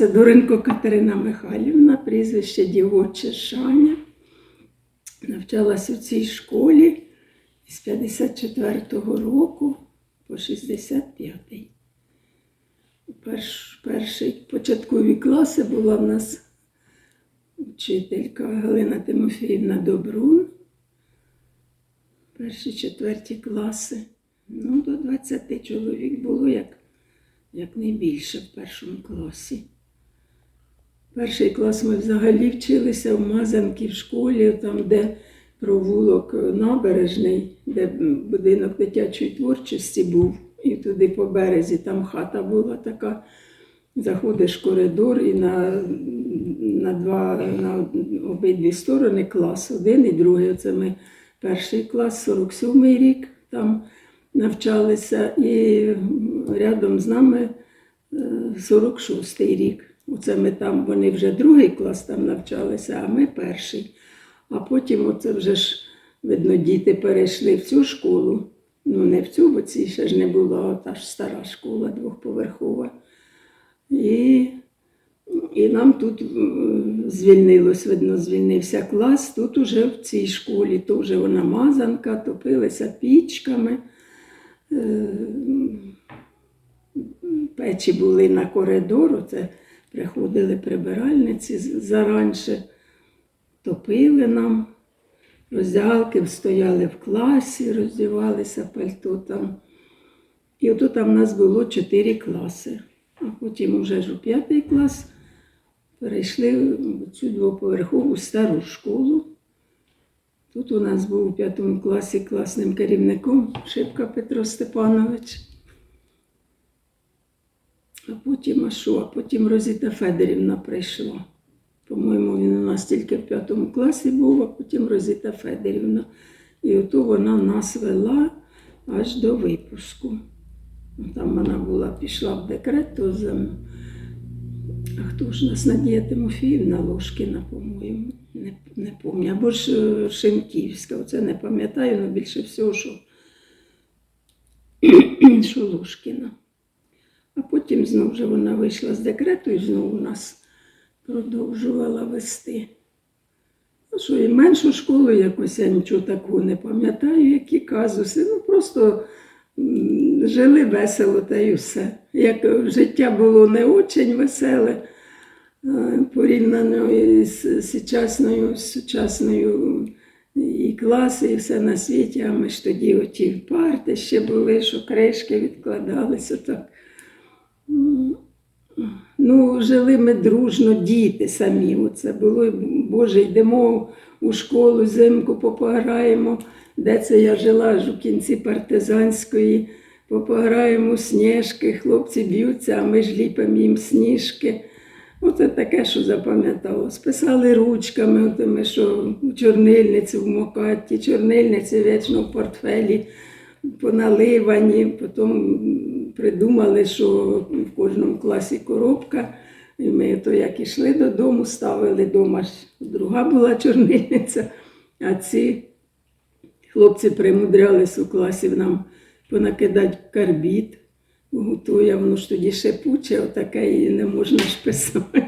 Я Сидоренко Катерина Михайлівна, прізвище дівоче Шаня. Навчалась у цій школі з 54-го року по 65-й. Перш, перші початкові класи була в нас вчителька Галина Тимофіївна Добрун. Перші четверті класи. Ну, до 20 чоловік було як, як найбільше в першому класі. Перший клас ми взагалі вчилися в Мазанки в школі, там, де провулок набережний, де будинок дитячої творчості був, і туди по березі там хата була така. Заходиш в коридор і на, на, два, на обидві сторони клас, один і другий. Оце ми перший клас, 47-й рік там навчалися, і рядом з нами е, 46-й рік. Оце ми там, вони вже другий клас там навчалися, а ми перший. А потім оце вже ж, видно, діти перейшли в цю школу. Ну, не в цю, бо ці ще ж не була та ж стара школа двохповерхова. І, і нам тут е, звільнилось, видно, звільнився клас. Тут уже в цій школі, то вже вона мазанка, топилися пічками. Е, Печі були на коридору, це приходили прибиральниці заранше, топили нам. Роздягалки стояли в класі, роздівалися пальто там. І ото там в нас було чотири класи. А потім вже ж у п'ятий клас перейшли в цю двоповерхову стару школу. Тут у нас був у п'ятому класі класним керівником Шипка Петро Степанович. А потім, а що? А потім Розіта Федорівна прийшла. По-моєму, він у нас тільки в п'ятому класі був, а потім Розіта Федорівна. І ото вона нас вела аж до випуску. Там вона була, пішла в декрет, то за... А хто ж нас Надія Тимофіївна Ложкіна, по-моєму, не, не пам'ятаю. Або ж е, Шимківська, оце не пам'ятаю, але більше всього, що, що Ложкіна. А потім знову вже вона вийшла з декрету і знову нас продовжувала вести. Ну, що і меншу школу якось я нічого такого не пам'ятаю, які казуси. Ну просто жили весело та й все. Як життя було не очень веселе, порівняно із сучасною, з сучасною і класи, і все на світі, а ми ж тоді оті парти ще були, що кришки відкладалися так. Ну, жили ми дружно, діти самі. Оце було, Боже, йдемо у школу, зимку попограємо. Де це я жила аж у кінці партизанської, попограємо у сніжки, хлопці б'ються, а ми ж ліпимо їм сніжки. Оце таке, що запам'яталось. Писали ручками, отими, що у чорнильниці вмокати, ті чорнильниці вічно в портфелі поналивані, потім придумали, що в кожному класі коробка. І ми то як ішли додому, ставили вдома ж друга була чорнильниця, а ці хлопці примудрялись у класі нам понакидати карбід. Готує, воно ж тоді шипуче, отаке її не можна ж писати.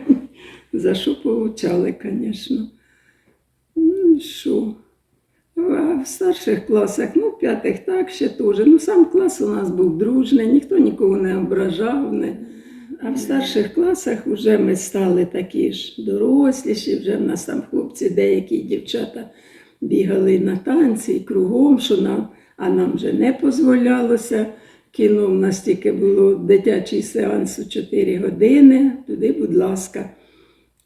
За що получали, звісно. Ну що? В старших класах, ну, в п'ятих так ще теж. Ну, сам клас у нас був дружний, ніхто нікого не ображав. Не. А в старших класах вже ми стали такі ж доросліші, вже в нас там хлопці, деякі дівчата бігали на танці і кругом, що нам, а нам вже не дозволялося. Кіно в нас тільки було дитячий сеанс у 4 години, туди, будь ласка.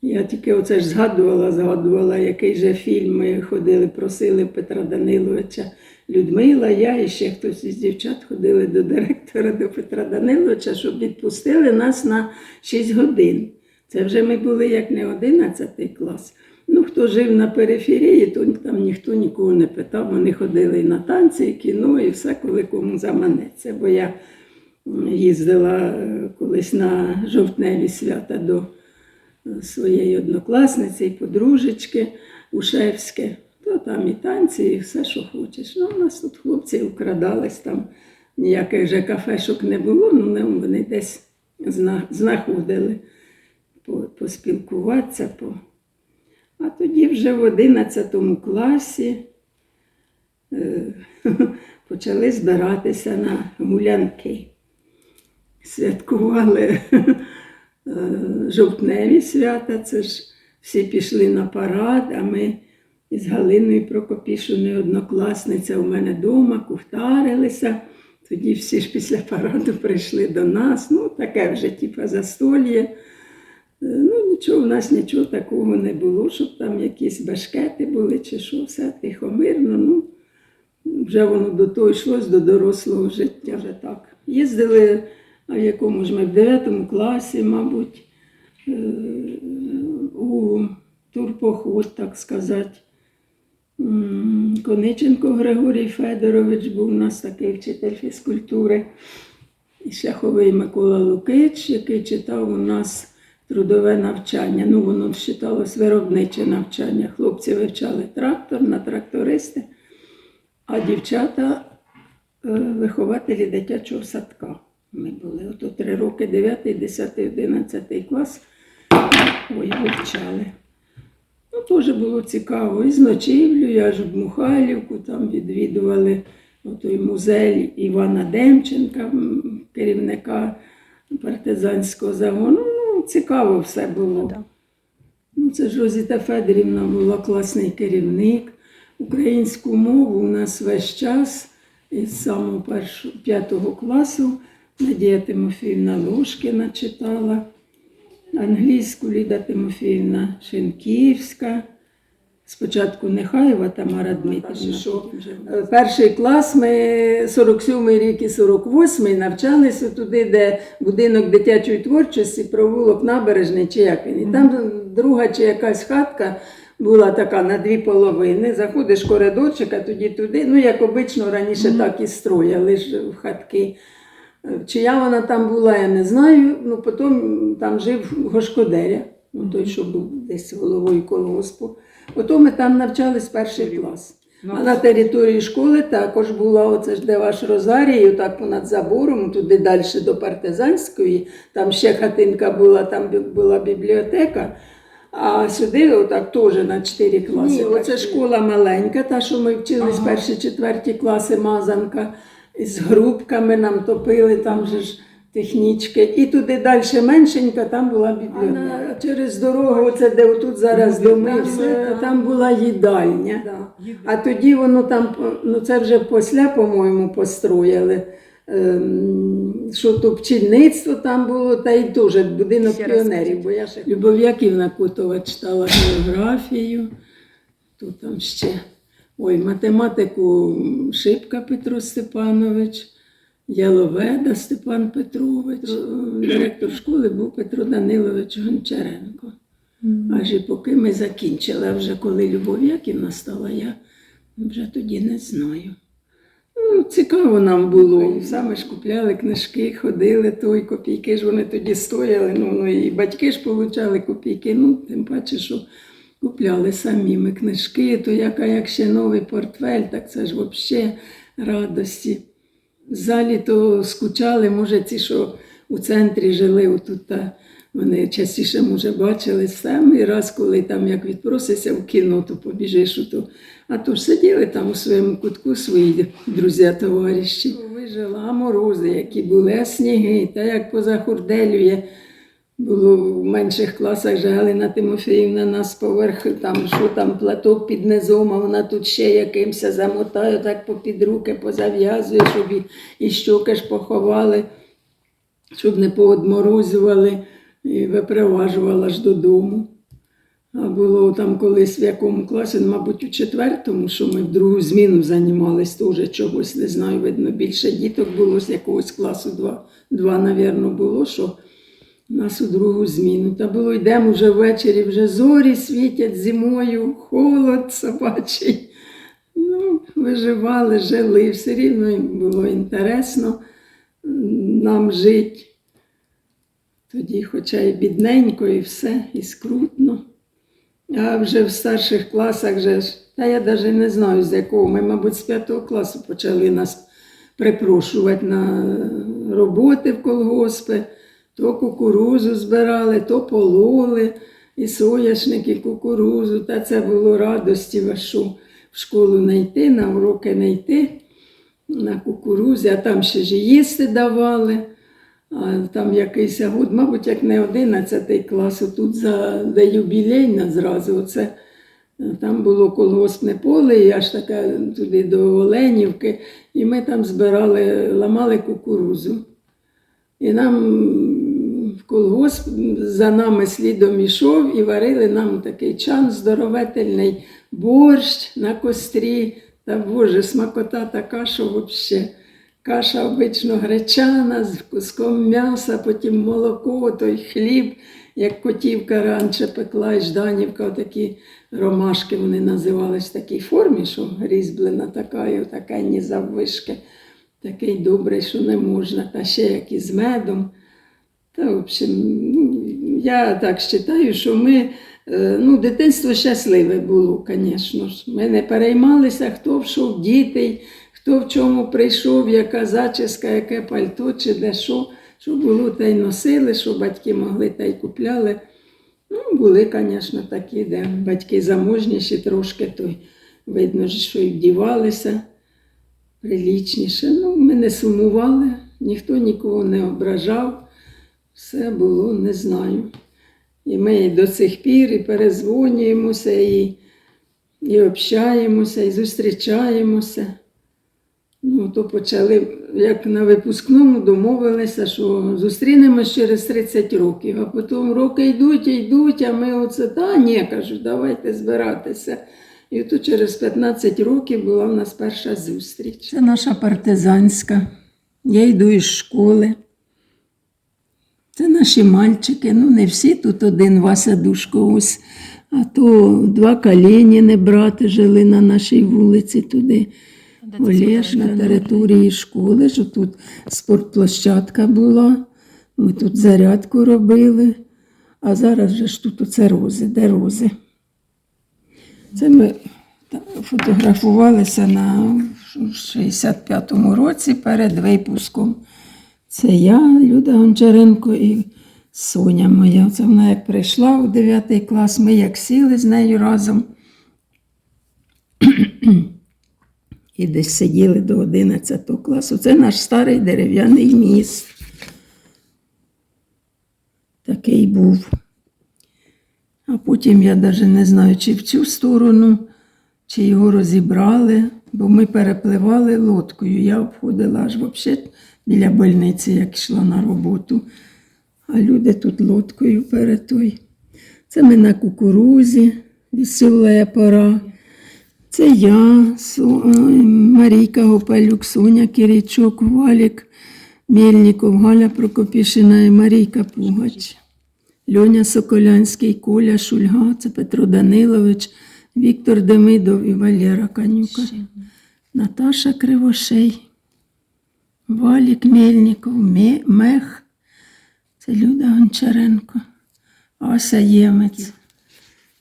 Я тільки оце ж згадувала, згадувала, який же фільм ми ходили, просили Петра Даниловича Людмила, я і ще хтось із дівчат ходили до директора до Петра Даниловича, щоб відпустили нас на 6 годин. Це вже ми були як не 11 клас. Ну, хто жив на периферії, то там ніхто нікого не питав. Вони ходили і на танці, і кіно, і все, коли кому заманеться. Бо я їздила е, колись на жовтневі свята до своєї однокласниці і подружечки Ушевське, то там і танці, і все, що хочеш. Ну, у нас тут хлопці украдались, там ніяких же кафешок не було, ну вони десь знаходили. поспілкуватися. По... А тоді вже в 11 класі е, почали збиратися на гулянки. Святкували е, жовтневі свята, це ж всі пішли на парад, а ми із Галиною Прокопішиною, однокласниця у мене вдома, кухтарилися. Тоді всі ж після параду прийшли до нас. Ну, таке вже, типу, застольє. Е, Ну, нічого, в нас нічого такого не було, щоб там якісь башкети були чи що, все тихо, мирно. Ну, вже воно до того йшлось, до дорослого життя. Вже так. Їздили, в якому ж ми в 9 класі, мабуть, е, у турпоход, так сказати. Кониченко Григорій Федорович був у нас такий вчитель фізкультури. І шляховий Микола Лукич, який читав у нас трудове навчання. Ну, воно вважалось виробниче навчання. Хлопці вивчали трактор на трактористи, а дівчата е, вихователі дитячого садка. Ми були ото три роки, 9, 10, 11 клас. Ой, вивчали. Ну, теж було цікаво. І з ночівлею, аж в Мухайлівку там відвідували той музей Івана Демченка, керівника партизанського загону. Ну, цікаво все було. Ну, це ж Розіта Федорівна була класний керівник. Українську мову у нас весь час із самого першого п'ятого класу Надія Тимофіївна Лошкіна читала, англійську Ліда Тимофіївна Шенківська. Спочатку Нехаєва Тамара Дмитрівна. Що, перший клас ми 47-й рік і 48-й навчалися туди, де будинок дитячої творчості, провулок набережний чи як він. І там друга чи якась хатка була така на дві половини. Заходиш коридорчик, а тоді туди. Ну, як обично, раніше так і строїли ж в хатки. Чия вона там була, я не знаю. Ну, потім там жив Гошкодеря, ну, той, що був десь головою колгоспу. Потім ми там навчались перший клас. А на території школи також була, оце ж де ваш Розарій, отак понад забором, туди далі до партизанської, там ще хатинка була, там була бібліотека. А сюди отак теж на 4 класи. Ні, оце так, школа маленька, та, що ми вчились Ага. перші, четверті класи Мазанка. З грубками нам топили, там же ж технічки. І туди далі меншенька, там була бібліотека. через дорогу, оце де отут зараз доми, все, там була їдальня. А тоді воно там, ну це вже після, по-моєму, построїли. Ем, Що то пчільництво там було, та й теж будинок Ще піонерів. Бо я ще Любов Яківна Котова читала географію. Тут там ще ой, математику Шипка Петро Степанович, Яловеда Степан Петрович. Директор школи був Петро Данилович Гончаренко. Аж і поки ми закінчили, а вже коли Любов Яківна стала, я вже тоді не знаю. Ну, цікаво нам було. Саме ж купляли книжки, ходили, той копійки ж вони тоді стояли. Ну, ну і батьки ж получали копійки. Ну, тим паче, що купляли самі ми книжки, то яка як ще новий портфель, так це ж взагалі радості. В то скучали, може, ці, що у центрі жили, отут та вони частіше, може, бачили самий раз, коли там як відпросишся в кіно, то побіжиш. То, а то ж сиділи там у своєму кутку свої друзі, товариші. Вижила, морози, які були, а сніги, та як позахурделює. Було в менших класах же Галина Тимофіївна нас поверх, там що там платок під низом, а вона тут ще якимся замотає, так попід руки позав'язує, щоб і, і щоки ж поховали, щоб не поодморозювали і випроваджувала ж додому. А було там колись в якому класі, ну, мабуть, у четвертому, що ми в другу зміну займалися, теж чогось не знаю, видно, більше діток було з якогось класу, два, два навірно, було, що нас у другу зміну. Та було йдемо вже ввечері, вже зорі світять зимою, холод собачий. Ну, виживали, жили, все рівно їм було інтересно нам жити. Тоді, хоча і бідненько, і все, і скрутно. А вже в старших класах, же ж, та я навіть не знаю з якого. Ми, мабуть, з п'ятого класу почали нас припрошувати на роботи в колгоспи. То кукурузу збирали, то пололи, і соняшник, і кукурузу. Та це було радості вашу в школу не йти, на уроки не йти на кукурузі, а там ще ж їсти давали. А там якийсь год, мабуть, як не 11 клас, тут за де юбілейна зразу. Оце, е, там було колгоспне поле, і аж таке туди до Оленівки, і ми там збирали, ламали кукурузу. І нам колгосп за нами слідом ішов і варили нам такий чан здоровительний борщ на кострі. Та Боже, смакота така, що взагалі. Каша обично гречана з куском м'яса, потім молоко, той хліб, як котівка раніше пекла, і жданівка, такі ромашки вони називались в такій формі, що різьблена така, і отакенні заввишки. Такий добрий, що не можна, та ще як і з медом. Та, в общем, ну, я так вважаю, що ми, е, ну, дитинство щасливе було, звісно ж. Ми не переймалися, хто в що в дітей, хто в чому прийшов, яка зачіска, яке пальто чи де що, що було, та й носили, що батьки могли та й купляли. Ну, були, звісно, такі, де батьки заможніші трошки, то видно, що й вдівалися прилічніше. Ну, ми не сумували, ніхто нікого не ображав. Все було, не знаю. І ми до цих пір і перезвонюємося, і, і общаємося, і зустрічаємося. Ну, то почали, як на випускному, домовилися, що зустрінемось через 30 років, а потім роки йдуть, йдуть, а ми оце, та ні, кажуть, давайте збиратися. І тут через 15 років була в нас перша зустріч. Це наша партизанська. Я йду із школи. Це наші мальчики, ну не всі тут один Вася Душко ось, а то два Калєніни брати жили на нашій вулиці туди. Олеж на території школи, що тут спортплощадка була, ми тут зарядку робили, а зараз же ж тут оце рози, де рози. Це ми фотографувалися на 65-му році перед випуском. Це я, Люда Гончаренко і Соня моя. Це вона як прийшла у 9 клас, ми як сіли з нею разом. І десь сиділи до 11 класу. Це наш старий дерев'яний міст. Такий був. А потім я навіть не знаю, чи в цю сторону, чи його розібрали, бо ми перепливали лодкою. Я обходила аж взагалі біля больниці, як йшла на роботу. А люди тут лодкою перед той. Це ми на кукурузі, весела пора. Це я, е, Марійка Гопалюк, Соня Киричок, Валік Мельников, Галя Прокопішина і Марійка Пугач. Льоня Соколянський, Коля Шульга, це Петро Данилович, Віктор Демидов і Валера Канюка. Наташа Кривошей, Валік Мельников, Мех, це Люда Гончаренко, Ася Ємець.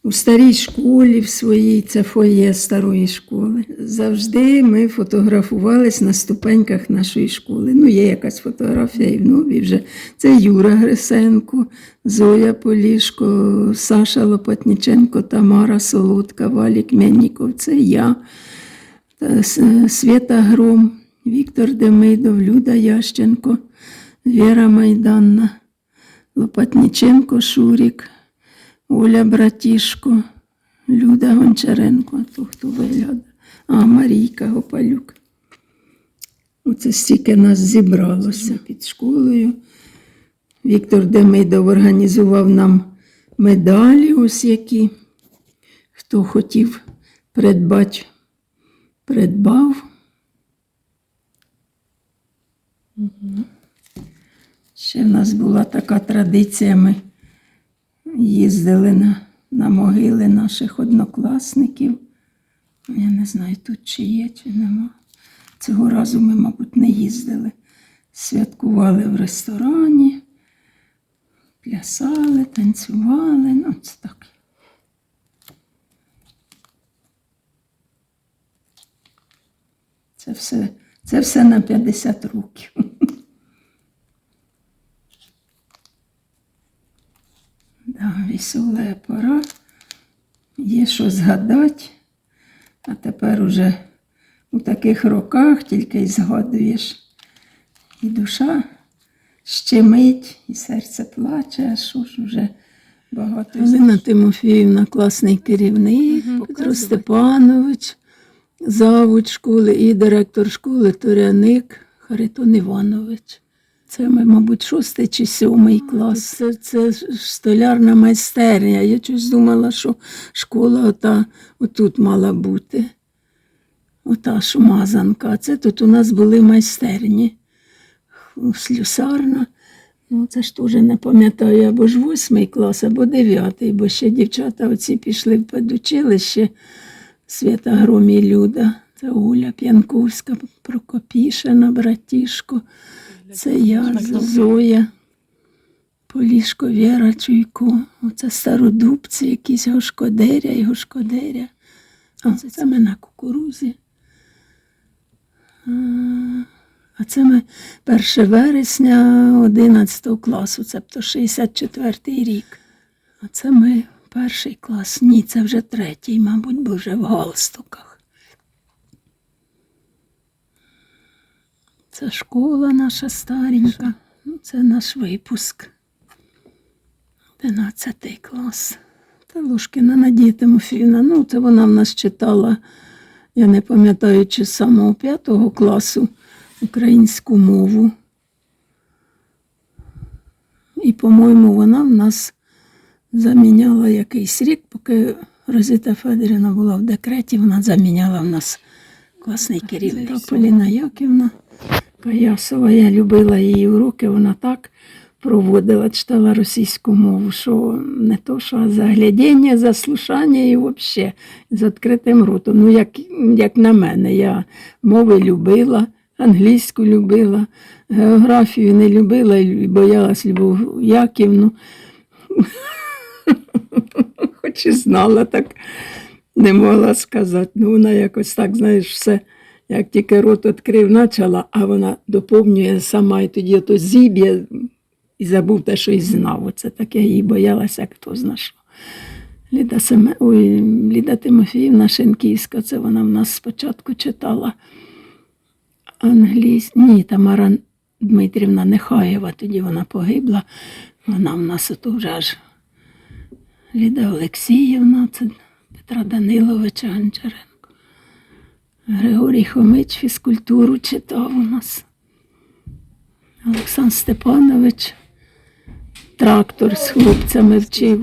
У старій школі в своїй, це фоє старої школи. Завжди ми фотографувались на ступеньках нашої школи. Ну, є якась фотографія і в новій вже. Це Юра Грисенко, Зоя Полішко, Саша Лопатніченко, Тамара Солодка, Валік Менніков, це я, Свята Гром, Віктор Демидов, Люда Ященко, Віра Майданна, Лопатніченко Шурік. Оля Братішко, Люда Гончаренко, то хто виглядає. А Марійка Гопалюк. Оце стільки нас зібралося під школою. Віктор Демидов організував нам медалі, ось які. Хто хотів придбати, придбав. Ще в нас була така традиція. Ми їздили на, на могили наших однокласників. Я не знаю, тут чи є, чи нема. Цього разу ми, мабуть, не їздили. Святкували в ресторані, плясали, танцювали. Ну, це так. Це все, це все на 50 років. Да, весела пора. Є що згадати. А тепер уже у таких роках тільки й згадуєш. І душа щемить, і серце плаче, а що ж уже багато. Галина Тимофіївна, класний керівник, Петро Степанович, завуч школи і директор школи Туряник Харитон Іванович. Це, мабуть, шостий чи сьомий клас. Це, це столярна майстерня. Я щось думала, що школа ота, отут мала бути. Ота шумазанка. Це тут у нас були майстерні. Слюсарна. Ну, це ж теж не пам'ятаю, або ж восьмий клас, або дев'ятий, бо ще дівчата оці пішли в педучилище Свята Гром і Люда. Це Оля П'янковська, Прокопішина, братішко. Це я, Зоя, Полішко Віра Чуйко. Оце стародубці, якісь гошкодеря і гошкодеря. А це, це ми на кукурузі. А, це ми 1 вересня 11 класу, тобто 64 рік. А це ми перший клас. Ні, це вже третій, мабуть, бо вже в галстуках. Це школа наша старенька. Ну, Це наш випуск. 11 клас. Та Лушкіна Надія Тимофіївна. Ну, це вона в нас читала, я не пам'ятаю, чи з самого п'ятого класу українську мову. І, по-моєму, вона в нас заміняла якийсь рік, поки Розіта Федорівна була в декреті, вона заміняла в нас класний керівник. Поліна Яківна Каясова. Я любила її уроки, вона так проводила, читала російську мову, що не то, що а заглядіння, заслушання і взагалі з відкритим ротом. Ну, як, як на мене, я мови любила, англійську любила, географію не любила і боялась Любов Яківну. І знала, так не могла сказати. Ну, вона якось так, знаєш, все, як тільки рот відкрив, почала, а вона доповнює сама, і тоді ото зіб'є і забув те, що і знав. Оце так я її боялася, хто зна що. Ліда, Семе... Ой, Ліда Тимофіївна Шенківська, це вона в нас спочатку читала англійську. Ні, Тамара Дмитрівна Нехаєва, тоді вона погибла. Вона в нас ото вже аж Ліда Олексіївна, це Петра Даниловича Гончаренко. Григорій Хомич фізкультуру читав у нас. Олександр Степанович трактор з хлопцями вчив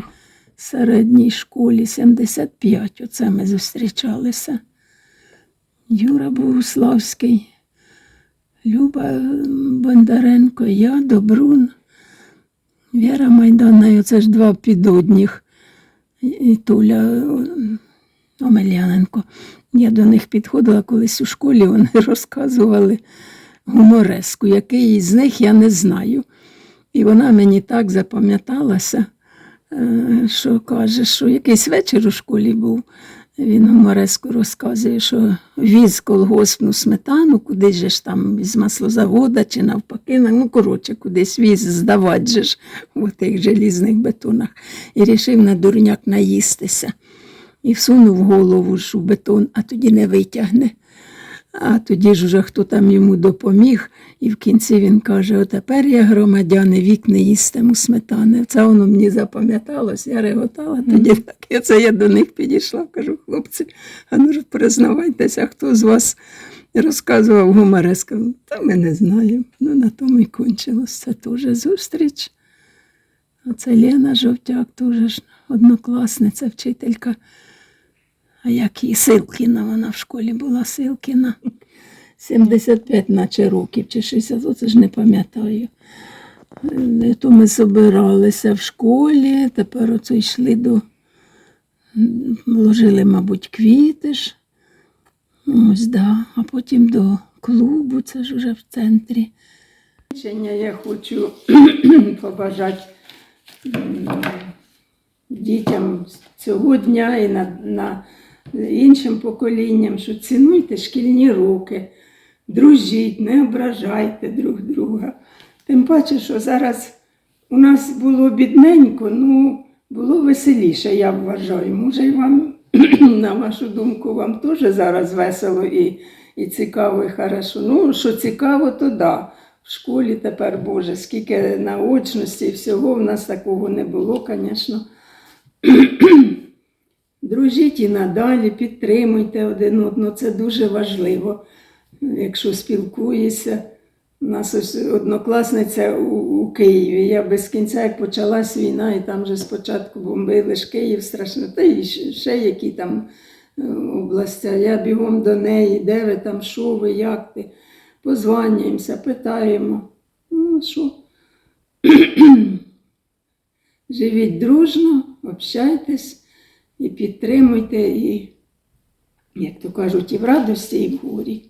в середній школі 75. Оце ми зустрічалися. Юра Богуславський, Люба Бондаренко, я, Добрун, Віра Майдана, і оце ж два підодніх. І- Туля Омеляненко. Я до них підходила колись у школі, вони розказували гумореску, який з них я не знаю. І вона мені так запам'яталася, е, що каже, що якийсь вечір у школі був. Він гумореску розказує, що віз колгоспну сметану, кудись же ж там з маслозавода чи навпаки, ну коротше, кудись віз здавати же ж в тих желізних бетонах. І рішив на дурняк наїстися. І всунув голову ж у бетон, а тоді не витягне. А тоді ж уже хто там йому допоміг, і в кінці він каже: отепер я громадяни вік не їстиму сметани. Це воно мені запам'яталось, я реготала тоді так. І це я до них підійшла, кажу, хлопці, а ну ж признавайтеся, хто з вас розказував гумореска. Та ми не знаємо. Ну на тому і кончилось. Це теж зустріч. Оце Лена Жовтяк, теж ж однокласниця, вчителька. А як її Силкіна, вона в школі була Силкіна. 75 наче років чи 60, оце ж не пам'ятаю. Е, То ми збиралися в школі, тепер оце йшли до, м, ложили, мабуть, квіти ж. Ось, да. А потім до клубу, це ж уже в центрі. Я хочу побажати дітям цього дня і на, на іншим поколінням, що цінуйте шкільні роки, дружіть, не ображайте друг друга. Тим паче, що зараз у нас було бідненько, ну було веселіше, я вважаю. Може, і вам, на вашу думку, вам теж зараз весело і, і цікаво, і хорошо. Ну, що цікаво, то да. В школі тепер, Боже, скільки наочності і всього, в нас такого не було, звісно. Дружіть і надалі, підтримуйте один одного, це дуже важливо. Якщо спілкуєшся. У нас ось однокласниця у, у Києві. Я без кінця, як почалась війна, і там же спочатку бомбили ж Київ страшно, та і ще, ще які там е, області. Я бігом до неї, де ви там, що ви, як ти. Позванюємося, питаємо. Ну, що? Живіть дружно, общайтесь і підтримуйте, і, як то кажуть, і в радості, і в горі.